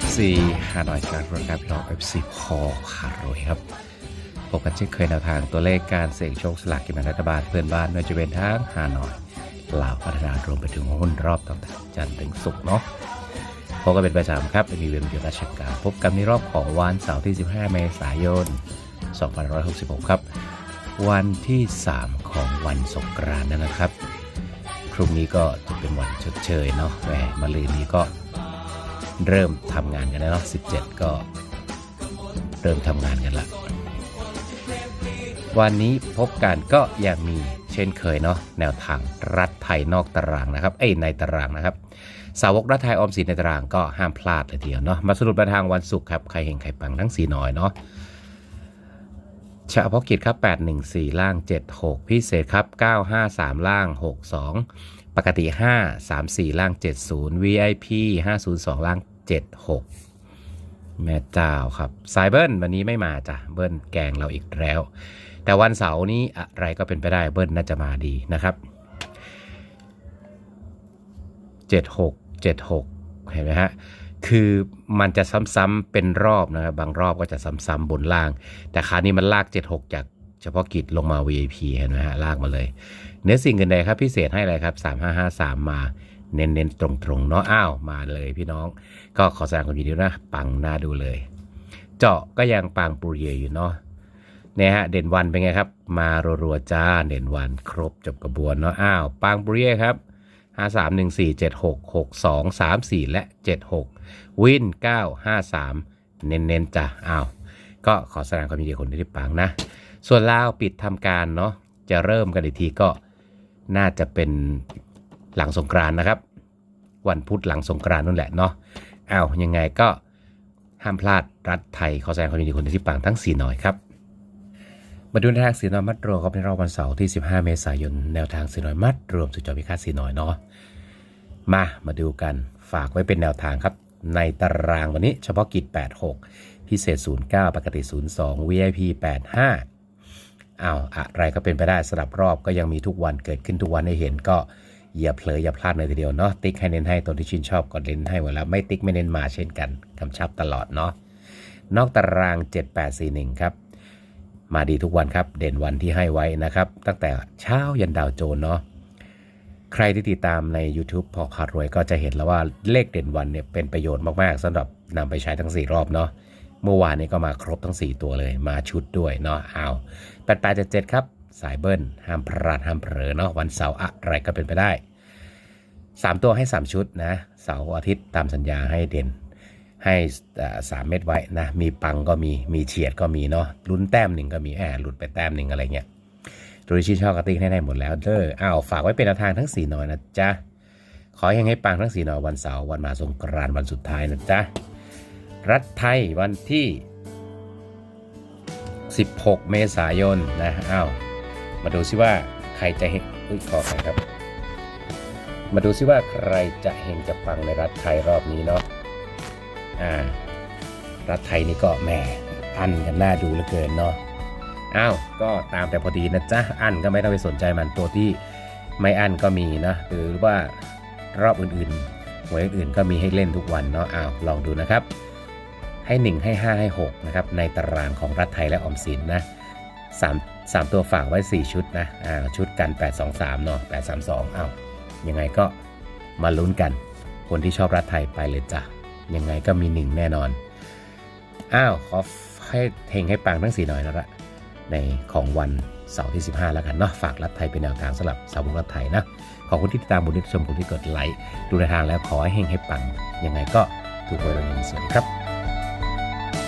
FC ฮานอยการรายการพี่น้อง FC พอพารวยครับพบกันเช่นเคยแนวทางตัวเลขการเสี่ยงโชคสลากกินแบ่งรัฐบาลเพื่อนบ้านไม่ว่าจะเป็นทั้งฮานอยลาวพัฒนารวมไปถึงหุ้นรอบต่างๆจันทร์ถึงศุกร์เนาะพบกันเป็นประจำครับมีเวรอยู่ราชการพบกันในรอบของวันเสาร์ที่ 15 เมษายน 2566 ครับ วันที่ 3 ของวันสงกรานต์นะครับพรุ่งนี้ก็จะเป็นวันชดเชยเนาะแหมมาลืนนี้ก็ เริ่มทำงานกันแล้วเนาะ17 ก็เริ่มทำงานกันละ วันนี้พบกันก็ยังมีเช่นเคยเนาะแนวทางรัฐไทยนอกตารางนะครับเอ้ในตารางนะครับ สาวกรัฐไทยออมสินในตารางก็ห้ามพลาดเลยทีเดียวเนาะมาสรุปประทางวันศุกร์ครับใครเห็นใครปังทั้งสีน้อยเนาะเฉพาะกิจครับ814 ล่าง 76 พิเศษครับ 953 ล่าง 62 ปกติ 534 ล่าง 70 VIP 502 ล่าง 76 แม่เจ้าครับสายเบิ้ลวันนี้ไม่มาจ้ะ เบิ้ลแกงเราอีกแล้ว แต่วันเสาร์นี้อะไรก็เป็นไปได้เบิ้ลน่าจะมาดีนะครับ 76 76 เห็นไหมฮะ คือมันจะซ้ำๆเป็นรอบนะครับ บางรอบก็จะซ้ำๆบนล่าง แต่คราวนี้มันลาก 76 จาก เฉพาะกิจลงมา VIP เห็นไหมฮะลากมาเลยเนื้อสิ่งกันใดครับพิเศษให้อะไรครับ 3553 มาเน้นๆ ตรงๆเนาะอ้าวมาเลยพี่น้อง ก็ขอแสดงความยินดีนะปังหน้าดูเลย เจาะก็ยังปังปูเยอยู่เนาะเนี่ยฮะเด่นวันเป็นไงครับ มารัวๆจ้าเด่นวันครบจบกระบวนเนาะอ้าวปังปูเยครับ5 3 1 4 7 6 6 2 3 4 และ 76 วิน 9 5 3 เน้นๆจ้ะอ้าว ก็ขอแสดงความยินดีคนที่ปังนะ ส่วนลาวปิดทำการเนาะจะเริ่มกันอีกทีก็น่าจะเป็นหลังสงกรานนะครับ วันพุธหลังสงกรานนั่นแหละเนาะอ้าวยังไงก็ห้ามพลาดรัฐไทยขอแสดงความยินดีคนที่ปังทั้งสี่หน่อยครับมาดูแนวทางสีน้อยมัดรวมครับในรอบวันเสาร์ที่ 15 เมษายนแนวทางสีน้อยมัดรวมสุดจอพิฆาตสีน้อยเนาะมามาดูกันฝากไว้เป็นแนวทางครับ ในตารางวันนี้เฉพาะกิจ 86 พิเศษ 09 ปกติ 02 VIP 85 อ้าวอะไรก็เป็นไปได้สลับรอบก็ยังมีทุกวันเกิดขึ้นทุกวันให้เห็นก็อย่าเผลออย่าพลาดเลยทีเดียวเนาะติ๊กให้เน้นให้ตัวที่ชื่นชอบก็เน้นให้หมดแล้วไม่ติ๊กไม่เน้นมาเช่นกันกำชับตลอดเนาะนอกตาราง 7841 ครับ มาดีทุกวันครับ เด่นวันที่ให้ไว้นะครับ ตั้งแต่เช้ายันดาวโจนเนาะใครที่ติดตามใน YouTube พอขาดรวยก็จะเห็นแล้วว่าเลขเด่นวันเนี่ยเป็นประโยชน์มาก ๆสำหรับนำไปใช้ทั้ง 4 รอบเนาะ เมื่อวานนี้ก็มาครบทั้ง 4 ตัวเลยมาชุดด้วยเนาะเอาแปดแปดเจ็ดเจ็ดครับ สายเบิ้ลห้ามพลาดห้ามเผลอเนาะวันเสาร์อะไรก็เป็นไปได้ 3 ตัวให้ 3 ชุดนะเสาร์อาทิตย์ตามสัญญาให้เด่นให้สามเม็ดไว้นะมีปังก็มีมีเฉียดก็มีเนาะลุ้นแต้มหนึ่งก็มีแอบหลุดไปแต้มหนึ่งอะไรเงี้ยตัวที่ชื่นชอบกระติกให้ได้หมดแล้วเด้ออ้าวฝากไว้เป็นแนวทางทั้งสี่หน่อยนะจ๊ะขอให้ให้ปังทั้งสี่หน่อยวันเสาร์วันมาสงกรานต์วันสุดท้ายนะจ๊ะ รัฐไทยวันที่ 16 เมษายนนะอ้าวมาดูซิว่าใครจะเห็นอุ้ยขอใครครับ มาดูซิว่าใครจะเห็นจะปังในรัฐไทยรอบนี้เนาะอ่ารัฐไทยนี่ก็แหมอันกันน่าดูเหลือเกินเนาะอ้าวก็ตามแต่พอดีนะจ๊ะอันก็ไม่ต้องไปสนใจมันตัวที่ไม่อันก็มีนะหรือว่ารอบอื่นๆหวยอื่นๆก็มีให้เล่นทุกวันเนาะอ้าวลองดูนะครับ ให้ 1 ให้ 5 ให้6นะครับในตารางของรัฐไทยและออมสินนะ3 3ตัวฝากไว้ 4 ชุดนะอ่าชุดกัน 823เนาะ832อ้าวยังไงก็มาลุ้นกัน คนที่ชอบรัฐไทยไปเลยจ้ะ ยังไงก็มีหนึ่งแน่นอน อ้าวขอให้เฮงให้ปังทั้งสี่หน่อยแล้วละในของวันเสาร์ที่ 15 แล้วกันเนาะฝากรัฐไทยเป็นแนวทางสำหรับสาวกรัฐไทยนะขอบคุณที่ติดตามบุญที่ชมคุณที่กดไลค์ดูในทางแล้วขอให้เฮงให้ปังยังไงก็ถูกหวยรางวัลสวัสดีครับ